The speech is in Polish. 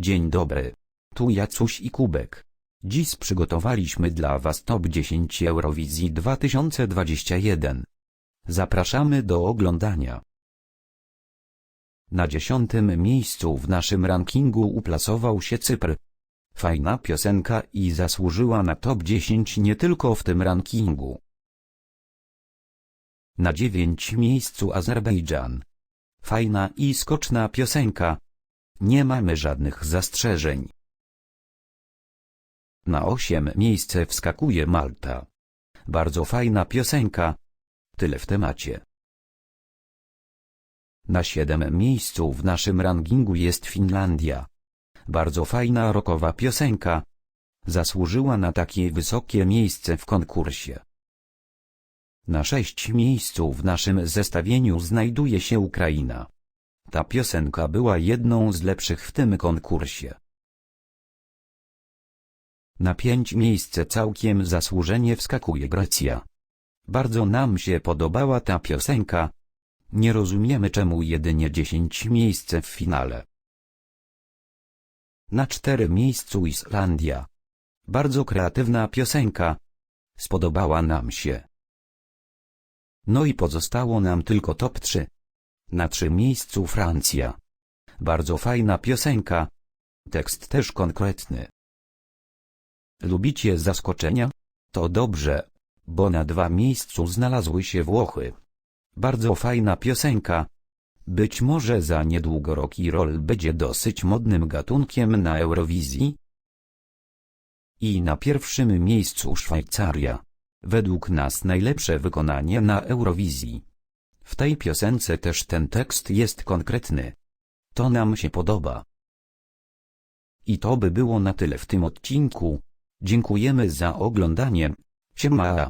Dzień dobry. Tu Jacuś i Kubek. Dziś przygotowaliśmy dla Was top 10 Eurowizji 2021. Zapraszamy do oglądania. Na dziesiątym miejscu w naszym rankingu uplasował się Cypr. Fajna piosenka i zasłużyła na top 10 nie tylko w tym rankingu. Na dziewięć miejscu Azerbejdżan. Fajna i skoczna piosenka. Nie mamy żadnych zastrzeżeń. Na osiem miejsce wskakuje Malta. Bardzo fajna piosenka. Tyle w temacie. Na siódmym miejscu w naszym rankingu jest Finlandia. Bardzo fajna rockowa piosenka. Zasłużyła na takie wysokie miejsce w konkursie. Na sześć miejscu w naszym zestawieniu znajduje się Ukraina. Ta piosenka była jedną z lepszych w tym konkursie. Na pięć miejsce całkiem zasłużenie wskakuje Grecja. Bardzo nam się podobała ta piosenka. Nie rozumiemy czemu jedynie 10 miejsce w finale. Na cztery miejscu Islandia. Bardzo kreatywna piosenka. Spodobała nam się. No i pozostało nam tylko top 3. Na trzy miejscu Francja. Bardzo fajna piosenka. Tekst też konkretny. Lubicie zaskoczenia? To dobrze, bo na dwa miejscu znalazły się Włochy. Bardzo fajna piosenka. Być może za niedługo rock i roll będzie dosyć modnym gatunkiem na Eurowizji. I na pierwszym miejscu Szwajcaria. Według nas najlepsze wykonanie na Eurowizji. W tej piosence też ten tekst jest konkretny. To nam się podoba. I to by było na tyle w tym odcinku. Dziękujemy za oglądanie. Siema.